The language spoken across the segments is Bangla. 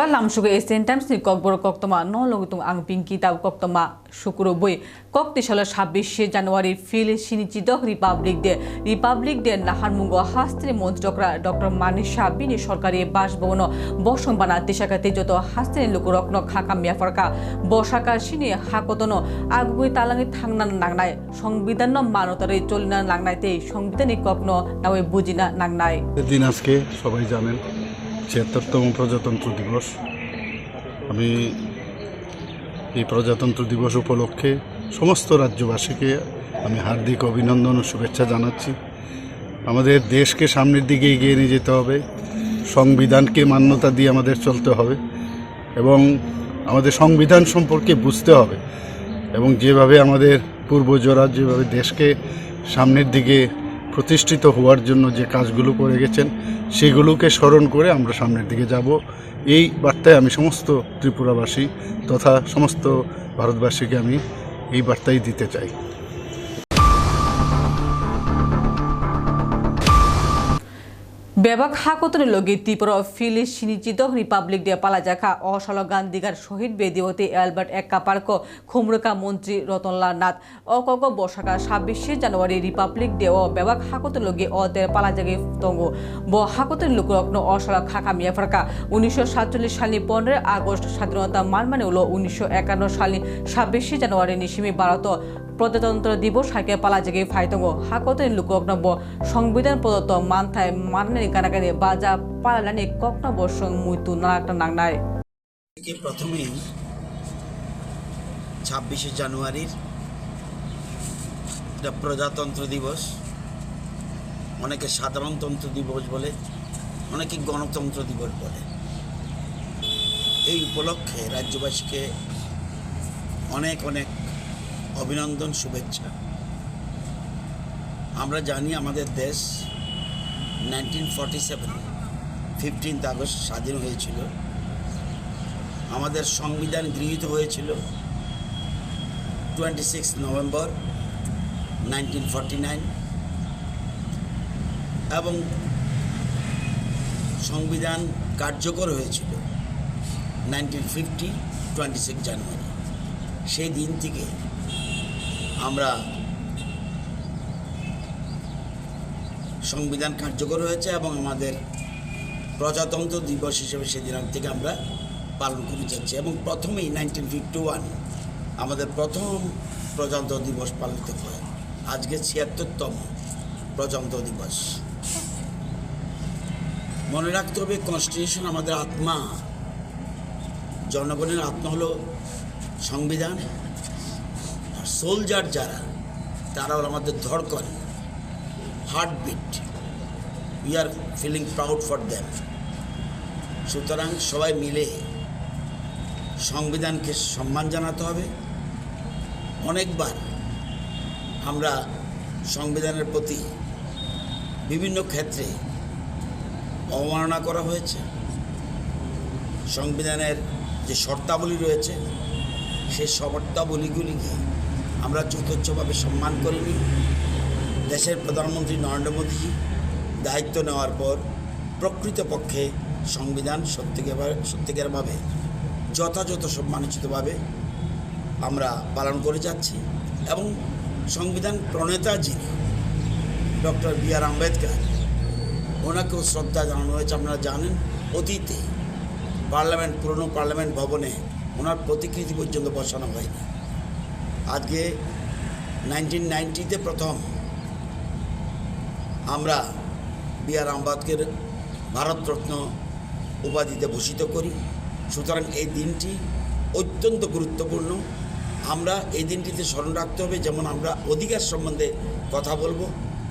Times ni kok bor kok toma, no logo tung ang pinki tau kok toma শুক্র বই কক্তি সাল ছাব্বিশে জানুয়ারি ফিল সিনিচিত রিপাবলিক ডে রিপাবলিক ডে নাহারমুঙ্গ হাস্ত্রী মন্ত্রকরা ডক্টর মানিস সাবিনি সরকারি বাসভবন বসং বানা তেসাকাতে যত হাস্ত্রী লোক রত্ন খাকা মিয়াফরকা বসাকা সিনি হাকতন আগুই তালাঙি থাংনা নাংনায় সংবিধান মানতারে চলিনা নাংনাইতে সংবিধানিক কগ্ন নাওয়ে বুঝিনা নাংনায় দিন আজকে সবাই জানেন ছিয়াত্তরতম প্রজাতন্ত্র দিবস। আমি এই প্রজাতন্ত্র দিবস উপলক্ষে সমস্ত রাজ্যবাসীকে আমি হার্দিক অভিনন্দন ও শুভেচ্ছা জানাচ্ছি। আমাদের দেশকে সামনের দিকে এগিয়ে নিয়ে যেতে হবে। সংবিধানকে মান্যতা দিয়ে আমাদের চলতে হবে এবং আমাদের সংবিধান সম্পর্কে বুঝতে হবে এবং যেভাবে আমাদের পূর্বজরা, যেভাবে দেশকে সামনের দিকে প্রতিষ্ঠিত হওয়ার জন্য যে কাজগুলো করে গেছেন, সেগুলোকে স্মরণ করে আমরা সামনের দিকে যাব। এই বার্তায় আমি সমস্ত ত্রিপুরাবাসী তথা সমস্ত ভারতবাসীকে আমি এই বার্তাই দিতে চাই। বেবাক হাকতনে লগে ত্রিপুরা ফিলি সিনিচিত রিপাবলিক ডে পালাজাখা অসল গান্ধীগার শহীদ বেদিওতে অ্যালবার্ট এক্কা পার্ক খুমরকা মন্ত্রী রতনলাল নাথ। অকক বসাকা ছাব্বিশে জানুয়ারি রিপাবলিক ডে ও বেবাক হাকতনে লগে অ দের পালাজাগে তঙ্গ। ব হাকতনে লোকরত্ন অসল খাকা মিয়াফারকা উনিশশো সাতচল্লিশ সালনি পনেরো আগস্ট স্বাধীনতা মান মানে হলো উনিশশো একান্ন সালনি ছাব্বিশে জানুয়ারি নিশিমি ভারত। প্রজাতন্ত্র দিবস হাইকে পালাজাগে ফাইতঙ্গ হাকতনে লোকরত্ন সংবিধান প্রদত্ত মানথায় মাননে কানাকানি বাজা পালানি কক্ন বর্ষং মুইতু নানাকটা নাংনায় প্রথমেই ছাব্বিশে জানুয়ারির এটা প্রজাতন্ত্র দিবস। অনেকে সাধারণতন্ত্র দিবস বলে, অনেকে গণতন্ত্র দিবস বলে। এই উপলক্ষে রাজ্যবাসীকে অনেক অনেক অভিনন্দন, শুভেচ্ছা। আমরা জানি আমাদের দেশ nineteen forty seven fifteenth August স্বাধীন হয়েছিল। আমাদের সংবিধান গৃহীত হয়েছিল twenty six November nineteen forty nine এবং সংবিধান কার্যকর হয়েছিল nineteen fifty twenty six January সেই দিন থেকে আমরা সংবিধান কার্যকর হয়েছে এবং আমাদের প্রজাতন্ত্র দিবস হিসেবে সেদিন থেকে আমরা পালন করে যাচ্ছি এবং প্রথমেই নাইনটিন ফিফটি ওয়ান আমাদের প্রথম প্রজাতন্ত্র দিবস পালিত হয়। আজকে ছিয়াত্তরতম প্রজাতন্ত্র দিবস। মনে রাখতে হবে কনস্টিটিউশন আমাদের আত্মা, জনগণের আত্মা হলো সংবিধান। সোলজার যারা, তারা হলো আমাদের ধড়কন heartbeat we are feeling proud for them সুতরাং সবাই মিলে সংবিধানকে সম্মান জানাতে হবে। অনেকবার আমরা সংবিধানের প্রতি বিভিন্ন ক্ষেত্রে অবমাননা করা হয়েছে। সংবিধানের যে শর্তাবলী রয়েছে সেই শর্তাবলীগুলিকে আমরা যথেচ্ছভাবে সম্মান করিনি। দেশের প্রধানমন্ত্রী নরেন্দ্র মোদী দায়িত্ব নেওয়ার পর প্রকৃতপক্ষে সংবিধান সত্যিকার সত্যিকারভাবে যথাযথ সম্মানিতভাবে আমরা পালন করে যাচ্ছি এবং সংবিধান প্রণেতা যিনি ডক্টর বি আর আম্বেদকর, ওনাকেও শ্রদ্ধা জানানো হয়েছে, আপনারা জানেন, অতীতে পার্লামেন্ট, পুরনো পার্লামেন্ট ভবনে ওনার প্রতিকৃতি পর্যন্ত বসানো হয়নি। আজকে নাইনটিন নাইনটিতে প্রথম আমরা বি আর আম্বেদকর ভারতরত্ন উপাধিতে ভূষিত করি। সুতরাং এই দিনটি অত্যন্ত গুরুত্বপূর্ণ। আমরা এই দিনটিতে স্মরণ রাখতে হবে, যেমন আমরা অধিকার সম্বন্ধে কথা বলব,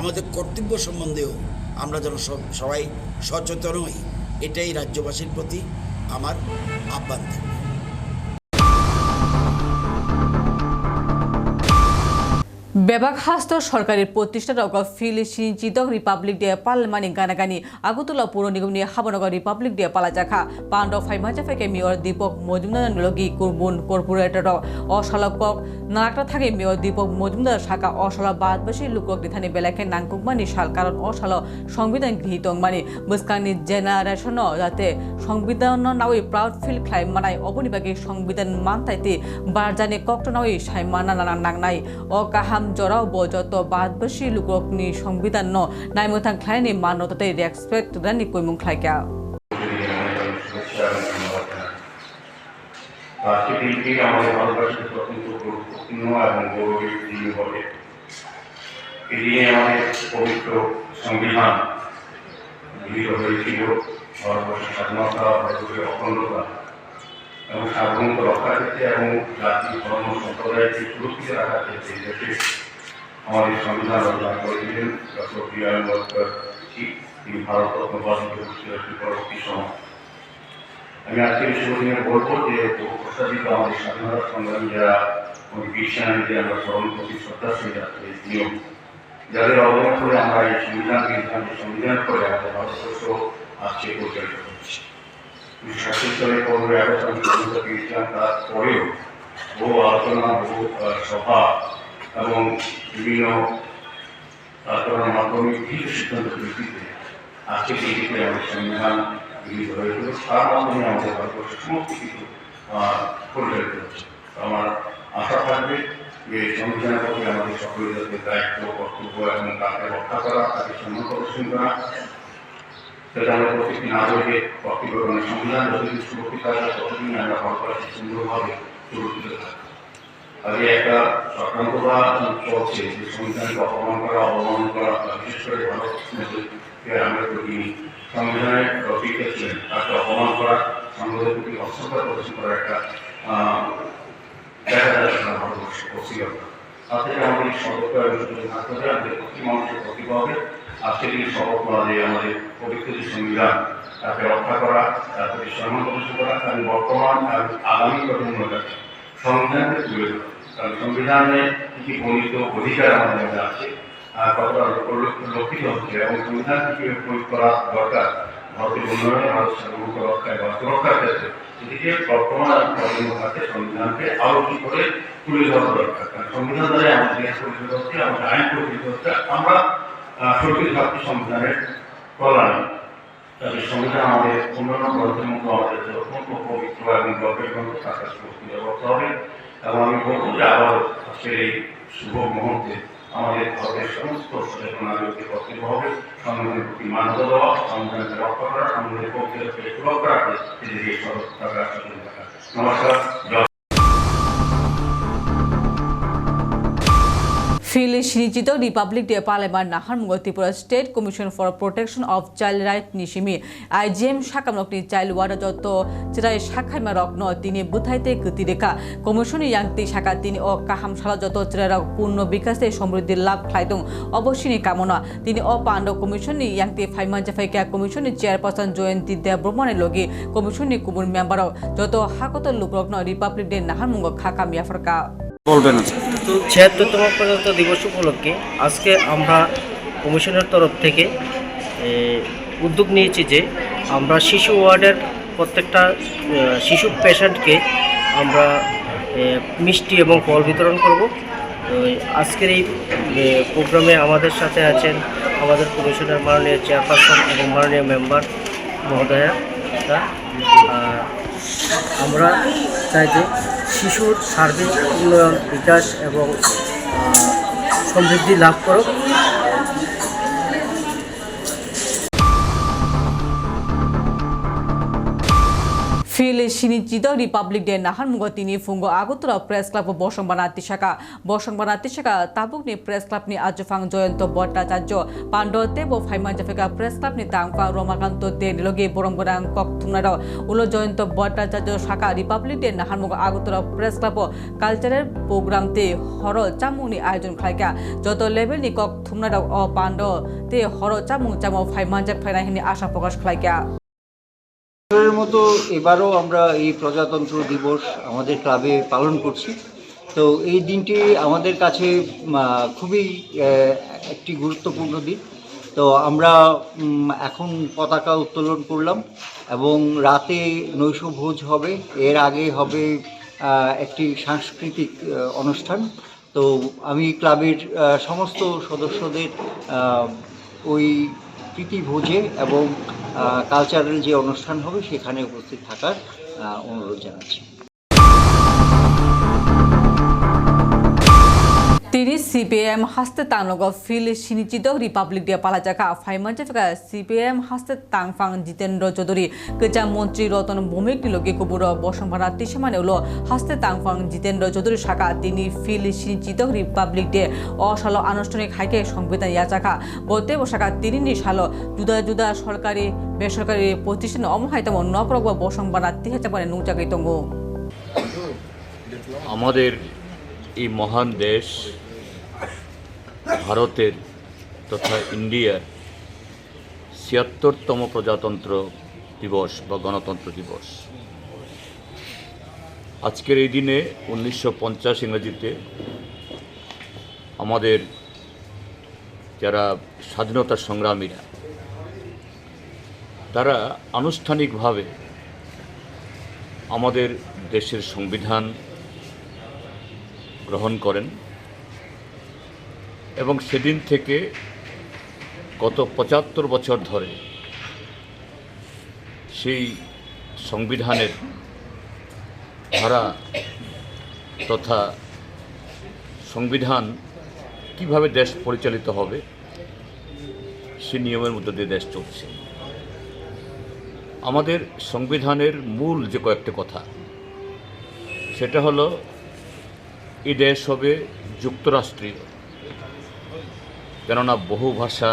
আমাদের কর্তব্য সম্বন্ধেও আমরা যেন সবাই সচেতন হই। এটাই রাজ্যবাসীর প্রতি আমার আহ্বান থাকবে। বেবাক হাস্ত সরকারের প্রতিষ্ঠা ফিলিস্তিন চিতক রিপাবলিক ডে পালমানি গানাগানি আগরতলা পৌর নিয়ে হাবনগর রিপাবলিক ডে পালাজাখা। পাণ্ড ফাইমাজা ফেকে মেয়র দীপক মজুমদার লগি কুরবুন কর্পোরেটর অশালকক নাকটা থাকে মেয়র দীপক মজুমদার শাখা অশাল বাদবাসী লুকক দিথানি বেলাকে নাংকুকমানি সাল কারণ অশাল সংবিধান গৃহীত মানি। মুসকানি জেনারেশন যাতে সংবিধান নাওই প্রাউড ফিল খ্লাই মানাই অবনিবাগে সংবিধান মানতাইতে বারজানি কক্টনাওই সাইমানা নানা নাংনাই ও কাহাম জরাও বজত বাদবাসী লুকনি সংবিধান নাইমথাং খ্লাইনি মানতাতে রেসপেক্ট রানি কইমুং খ্লাইকা। সংবিধান গৃহীত হয়েছিল ভারতবর্ষের স্বাধীনতা ভারতবর্ষের অখণ্ডতা এবং সার্বভৌমত্ব রক্ষার ক্ষেত্রে এবং জাতি, ধর্ম সম্প্রদায়কে সুরক্ষিত রাখার ক্ষেত্রে দেশে আমাদের সংবিধান রচনা করেছিলেন ডক্টর বি আর আম্বেদকর তিনি ভারতরত্ন উপাধিতে ভূষিত পরবর্তী সময়। আমি আজকে এই শুভ দিনে বলব যে প্রস্তাবিত আমাদের স্বাধীনতা সংগ্রামী যারা ওই বিশ্বায়নকে আমরা স্মরণ করছি শ্রদ্ধাশীল আজকে নিয়ম যাদের অবদান করে আমরা এই সংবিধান সংবিধান করে আমাদের ভারতবর্ষ আজকে পরিচালিত উনিশশো সালে পনেরোই আগস্ট আমি পেয়েছিলাম তারপরেও বহু আলোচনা বহু সভা এবং বিভিন্ন আলোচনার মাধ্যমে কিছু সিদ্ধান্ত ভিত্তিতে আজকে দিকে আমাদের সংবিধান গৃহীত হয়েছিল তার মাধ্যমে আমাদের ভারতবর্ষের সমস্ত কিছু পরিচালিত হচ্ছে আমার আশা থাকবে যে সংবিধানের প্রতি আমাদের সকলের দায়িত্ব কর্তব্য এবং তাকে রক্ষা করা তাকে সম্মান প্রদর্শন করা প্রত্যেকটি নাগরিকের কর্তব্য এবং সংবিধান সুরক্ষিত ততদিন আমরা ভারতবর্ষে সুন্দরভাবে সুরক্ষিত একটা চক্রান্তরা চলছে যে সংবিধানকে অপমান করা অবমান করা বিশেষ করে ভারতকে আমরা প্রতি সংবিধানের রচিকা ছিলেন তাকে অপমান করা সংবিধানের প্রতি অশ্রদ্ধা প্রদর্শন করা একটা দেখা যাচ্ছে না থেকে আমাদের সতর্ক এবং হবে আমাদের প্রতি আজকে দিন শপথ করা যে আমাদের পবিত্র সংবিধান, তাকে রক্ষা করা তার প্রতি সম্মান প্রদর্শন করা এবং বর্তমান এবং আগামী প্রজন্মের কাছে সংবিধানকে তুলে ধরা। কারণ সংবিধানে কি বর্ণিত অধিকার আমাদের মধ্যে আছে, আর কতটা লক্ষ- লক্ষিত হচ্ছে, এবং সংবিধান কীভাবে প্রয়োগ করা দরকার, ভারতের উন্নয়নে ভারত সার্বভৌমত্ব রক্ষায় বা সুরক্ষার ক্ষেত্রে, এদিকে বর্তমান এবং প্রজন্মের কাছে সংবিধানকে আরও কি করে তুলে ধরা দরকার। কারণ সংবিধান দ্বারা আমাদের দেশ পরিচালিত হচ্ছে, আমাদের আইন পরিচালিত হচ্ছে, আমরা সুরক্ষিত থাকছি সংবিধানের আমাদের অন্যান্য গ্রন্থের মতো আমাদের গল্পের হবে এবং আমি বলব আবার আজকের শুভ মুহূর্তে আমাদের ভারতের সমস্ত সচেতন নাগরিকদের প্রতি মান্যতা দেওয়া, সংবিধানকে করা, সংবিধানের পক্ষে সুরক্ষা রাখে এদিকে সতর্ক থাকা নমস্কার ফিলি সিনিচিত republic day parliament নাহারমুগ Tripura state commission for protection of child right নিশিমি। IGM শাখামলকনি চাইল্ড ওয়ার্ড যত চিরাই শাখাইমা রত্ন তিনি বুথাইতে গতি রেখা। কমিশন ইয়াংতি শাখা তিনি ও কাহাম সালা যত চিরাই পূর্ণ বিকাশে সমৃদ্ধি লাভ খাইদং। অবশ্যই কামনা। তিনি অ পাণ্ড কমিশননি ইয়াংতি ফাইমা জাফাইকা কমিশননি চেয়ারপারসন জয়ন্তী দেবব্রহ্মণের লগে কমিশননি কুমুর মেম্বারও যত হাকত লোকরত্ন রিপাবলিক ডে নাহারমুগ খাকা মিয়াফরকা। বলবেন ছিয়াত্তরতম প্রজাতন্ত্র দিবস উপলক্ষে আজকে আমরা কমিশনের তরফ থেকে উদ্যোগ নিয়েছি যে আমরা শিশু ওয়ার্ডের প্রত্যেকটা শিশু পেশেন্টকে আমরা মিষ্টি এবং ফল বিতরণ করব। আজকের এই প্রোগ্রামে আমাদের সাথে আছেন আমাদের কমিশনের মাননীয় চেয়ারপারসন এবং মাননীয় মেম্বার মহোদয়া আমরা চাই যে শিশুর সার্বিক উন্নয়ন বিকাশ এবং সমৃদ্ধি লাভ করুক। ফিলে সিনিচিত রিপাবলিক ডে নাহার মুগ তিনি ফুঙ্গ আগতরা প্রেস ক্লাব বসংবানা তিশাকা বসংবানা তিশাকা তাবুকনি প্রেস ক্লাব ক্লাবনি আজফাং জয়ন্ত ভট্টাচার্য। পাণ্ডতে ব ফাইমান জাফেকা প্রেস ক্লাব ক্লাবনি তাংফা রমাকান্ত দে নিলগে বরংবরাং কক থুমনার উলো জয়ন্ত ভট্টাচার্য শাখা রিপাবলিক ডে নাহার মুগ আগতরা প্রেস ক্লাব কালচারের প্রোগ্রাম তে হর চামুনি আয়োজন খাইকা। যত লেভেলনি কক থুমনার অ পাণ্ড তে হর চামুং চামো ফাইমান জাক ফাইনাহিনি আশা প্রকাশ খাইকা। বছরের মতো এবারও আমরা এই প্রজাতন্ত্র দিবস আমাদের ক্লাবে পালন করছি। তো এই দিনটি আমাদের কাছে খুবই একটি গুরুত্বপূর্ণ দিন। তো আমরা এখন পতাকা উত্তোলন করলাম এবং রাতে নৈশ ভোজ হবে। এর আগে হবে একটি সাংস্কৃতিক অনুষ্ঠান। তো আমি ক্লাবের সমস্ত সদস্যদের ওই প্রীতি ভোজে এবং কালচারাল যে অনুষ্ঠান হবে সেখানে উপস্থিত থাকার অনুরোধ জানাচ্ছি। তিনি সিপিএম হাস্তে তাংলগ ফিল সিনিচিত রিপাবলিক ডে পালাজাকা ফাইমানজাফিকা সিপিএম হাস্তে তাংফাং জিতেন্দ্র চৌধুরী। গোজা মন্ত্রী রতন ভৌমিক নিলগে কুবুর বসংভারা তিসমানে উলো। হাস্তে তাংফাং জিতেন্দ্র চৌধুরী শাখা তিনি ফিল সিনিচিত রিপাবলিক ডে অসাল আনুষ্ঠানিক হাইকে সংবিধান ইয়াচাকা। বতে বসাকা তিনি নিশাল। জুদা জুদা সরকারি, বেসরকারি প্রতিষ্ঠান অমহাইতম নকরগ বসংভারা তিহাচাপানে নুচাকাই তঙ্গো। আমাদের এই মহান দেশ ভারতের তথা ইন্ডিয়ার ছিয়াত্তরতম প্রজাতন্ত্র দিবস বা গণতন্ত্র দিবস। আজকের এই দিনে উনিশশো পঞ্চাশ ইংরেজিতে আমাদের যারা স্বাধীনতা সংগ্রামীরা, তারা আনুষ্ঠানিকভাবে আমাদের দেশের সংবিধান গ্রহণ করেন। এবং সেদিন থেকে গত পঁচাত্তর বছর ধরে সেই সংবিধানের ধারা তথা সংবিধান কীভাবে দেশ পরিচালিত হবে, সে নিয়মের মধ্যে দিয়ে দেশ চলছে। আমাদের সংবিধানের মূল যে কয়েকটি কথা, সেটা হলো এই দেশ হবে যুক্তরাষ্ট্রীয়। কেননা বহু ভাষা,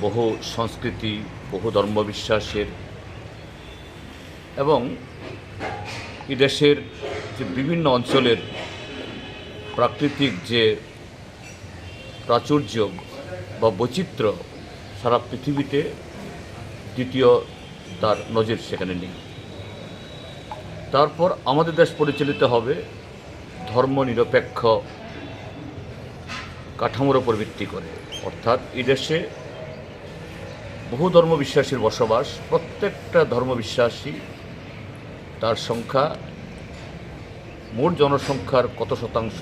বহু সংস্কৃতি, বহু ধর্মবিশ্বাসের এবং দেশের যে বিভিন্ন অঞ্চলের প্রাকৃতিক যে প্রাচুর্য বা বৈচিত্র্য সারা পৃথিবীতে দ্বিতীয় তার নজির সেখানে নেই। তারপর আমাদের দেশ পরিচালিত হবে ধর্মনিরপেক্ষ কাঠামোর উপর ভিত্তি করে। অর্থাৎ এই দেশে বহু ধর্মবিশ্বাসীর বসবাস, প্রত্যেকটা ধর্মবিশ্বাসী তার সংখ্যা, মোট জনসংখ্যার কত শতাংশ,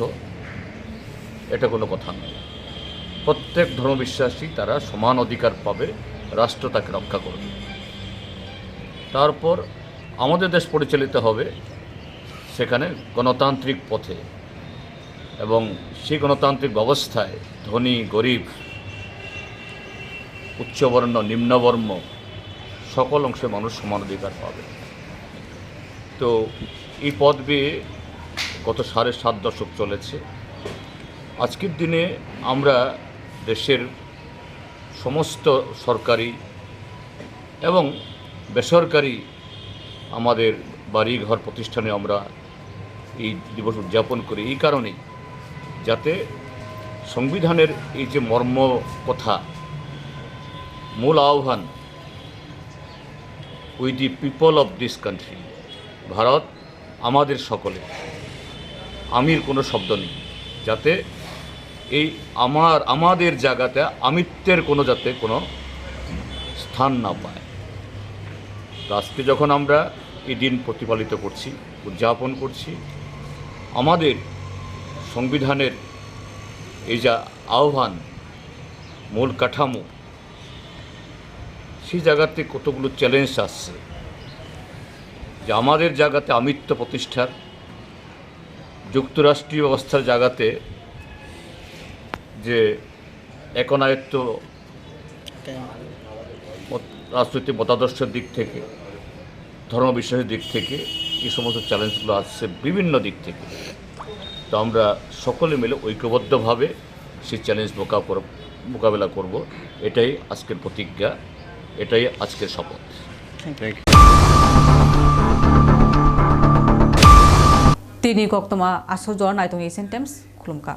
এটা কোনো কথা নয়। প্রত্যেক ধর্মবিশ্বাসী তারা সমান অধিকার পাবে, রাষ্ট্র তাকে রক্ষা করবে। তারপর আমাদের দেশ পরিচালিত হবে সেখানে গণতান্ত্রিক পথে। এবং সেই গণতান্ত্রিক ব্যবস্থায় ধনী, গরিব, উচ্চবর্ণ, নিম্নবর্ণ সকল অংশে মানুষ সমান অধিকার পাবে। তো এই পথ বেয়ে গত সাড়ে সাত দশক চলেছে। আজকের দিনে আমরা দেশের সমস্ত সরকারি এবং বেসরকারি আমাদের বাড়ি ঘর প্রতিষ্ঠানে আমরা এই দিবস উদযাপন করি। এই কারণেই যাতে সংবিধানের এই যে মর্ম কথা মূল আহ্বান we the people of this country Bharat আমাদের সকলে আমির কোনো শব্দ নেই, যাতে এই আমার, আমাদের জায়গাতে আমিত্বের কোনো যাতে কোনো স্থান না পায়। তো আজকে যখন আমরা এই দিন প্রতিপালিত করছি, উদযাপন করছি, আমাদের সংবিধানের এই যা আহ্বান, মূল কাঠামো, সেই জায়গাতে কতগুলো চ্যালেঞ্জ আসছে। যে আমাদের জায়গাতে আমিত্ব প্রতিষ্ঠার, যুক্তরাষ্ট্রীয় ব্যবস্থার জায়গাতে যে একনায়ত্ব রাজনৈতিক মতাদর্শের দিক থেকে, ধর্মবিশ্বাসের দিক থেকে এই সমস্ত চ্যালেঞ্জগুলো আসছে বিভিন্ন দিক থেকে। তো আমরা সকলে মিলে ঐক্যবদ্ধভাবে সেই চ্যালেঞ্জ মোকা মোকাবেলা করব। এটাই আজকের প্রতিজ্ঞা এটাই আজকের শপথ। তিনি কক্তমা আসজর নাইতং এসেন্টেমস খুলুমকা।